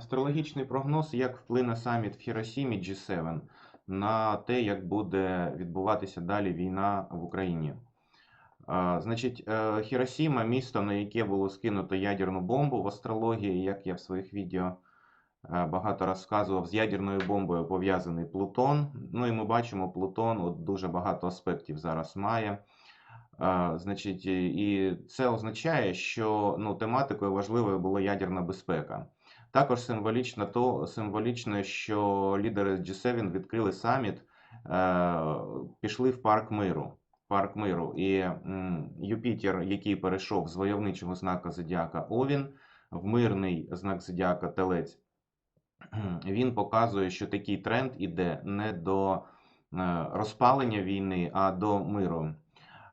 Астрологічний прогноз, як вплине саміт в Хіросімі G7 на те, як буде відбуватися далі війна в Україні. Значить, е, Хіросіма місто, на яке було скинуто ядерну бомбу в астрології, як я в своїх відео е, багато розказував, з ядерною бомбою пов'язаний Плутон. Ну і ми бачимо, Плутон от дуже багато аспектів зараз має. Значить, і це означає, що ну, тематикою важливою була ядерна безпека. Також символічно, то, символічно, що лідери G7 відкрили саміт, е, пішли в парк миру. Парк миру. І Юпітер, який перейшов з войовничого знака Зодіака Овін в мирний знак Зодіака Телець, він показує, що такий тренд іде не до е, розпалення війни, а до миру.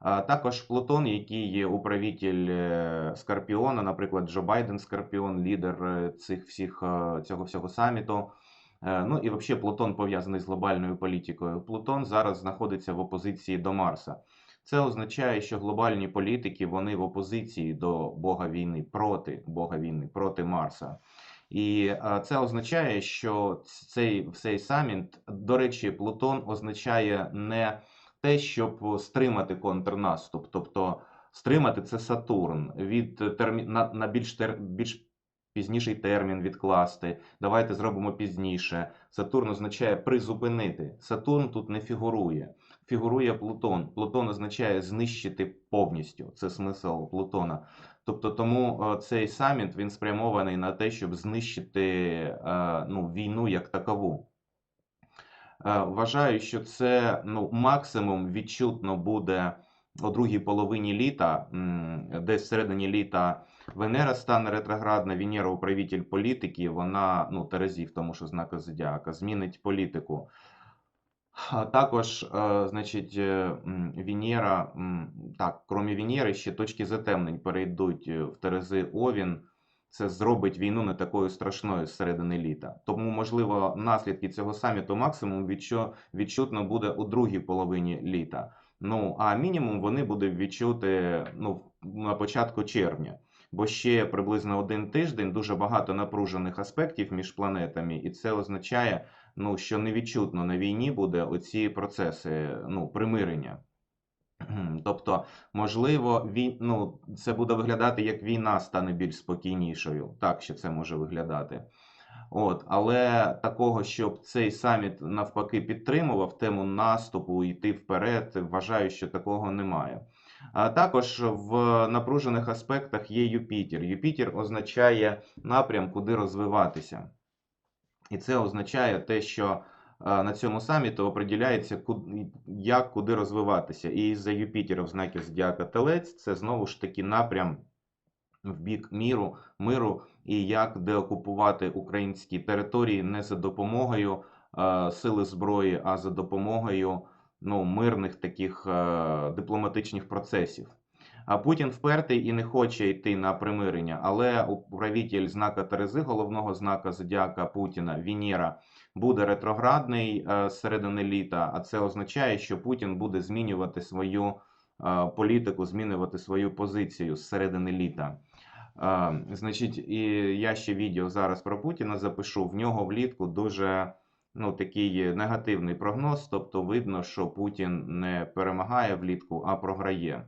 Також Плутон, який є управитель е, Скорпіона, наприклад, Джо Байден Скорпіон, лідер е, цих всіх е, цього всього саміту. Ну і взагалі Плутон пов'язаний з глобальною політикою. Плутон зараз знаходиться в опозиції до Марса. Це означає, що глобальні політики вони в опозиції до Бога війни, проти Бога війни, проти Марса. І це означає, що цей цей саміт, до речі, Плутон означає не те, щоб стримати контрнаступ. Тобто стримати це Сатурн від термі... на, на більш, тер... більш пізніший термін відкласти. Давайте зробимо пізніше. Сатурн означає призупинити. Сатурн тут не фігурує. Фігурує Плутон. Плутон означає знищити повністю. Це смисл Плутона. Тобто, тому е, цей саміт він спрямований на те, щоб знищити е, ну, війну як такову. Е, Вважаю, що це ну, максимум відчутно буде у другій половині літа, десь всередині літа Венера стане ретроградна, Венера управитель політики, вона, ну, Терезів, тому що знака Зодіака, змінить політику. А також, е, значить, е, Венера, так, крім Венери, ще точки затемнень перейдуть в Терези Овін. Це зробить війну не такою страшною з середини літа. Тому, можливо, наслідки цього саміту максимум відчу, відчутно буде у другій половині літа. Ну, а мінімум вони будуть відчути ну, на початку червня. Бо ще приблизно один тиждень дуже багато напружених аспектів між планетами, і це означає, ну, що невідчутно на війні буде оці процеси ну, примирення. Тобто, можливо, він, ну, це буде виглядати як війна стане більш спокійнішою. Так ще це може виглядати. От, Але такого, щоб цей саміт навпаки підтримував тему наступу, йти вперед, вважаю, що такого немає. А також в напружених аспектах є Юпітер. Юпітер означає напрям, куди розвиватися. І це означає те, що на цьому саміті определяється, як куди розвиватися. І за Юпітера в знакі Зодіака Телець це знову ж таки напрям в бік міру, миру і як деокупувати українські території не за допомогою е, сили зброї, а за допомогою ну, мирних таких е, дипломатичних процесів. А Путін впертий і не хоче йти на примирення, але управитель знака Терези, головного знака Зодіака Путіна, Венера, буде ретроградний е, з середини літа, а це означає, що Путін буде змінювати свою е, політику, змінювати свою позицію з середини літа. Значить, і я ще відео зараз про Путіна запишу. В нього влітку дуже ну, такий негативний прогноз. Тобто, видно, що Путін не перемагає влітку, а програє.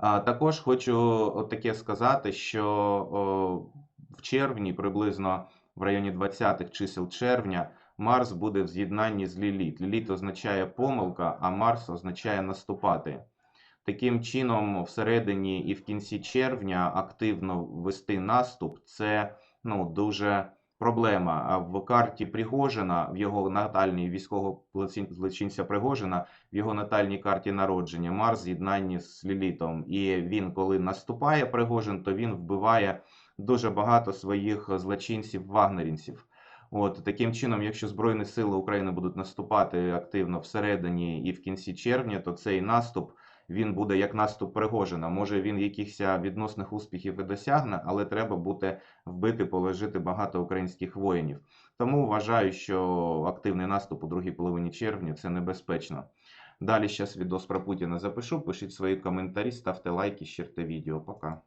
Також хочу таке сказати, що в червні, приблизно в районі 20-х чисел червня, Марс буде в з'єднанні з Ліліт. Ліліт означає помилка, а Марс означає наступати. Таким чином, всередині і в кінці червня активно вести наступ це ну, дуже проблема. В карті Пригожина, в його натальній військового злочинця Пригожина, в його натальній карті народження Марс з'єднанні з Лілітом. І він, коли наступає Пригожин, то він вбиває дуже багато своїх злочинців-вагнерівців. От таким чином, якщо Збройні Сили України будуть наступати активно всередині і в кінці червня, то цей наступ він буде як наступ Пригожина. Може він якихось відносних успіхів і досягне, але треба буде вбити, положити багато українських воїнів. Тому вважаю, що активний наступ у другій половині червня це небезпечно. Далі зараз відос про Путіна запишу. Пишіть свої коментарі, ставте лайки, щирте відео. Пока.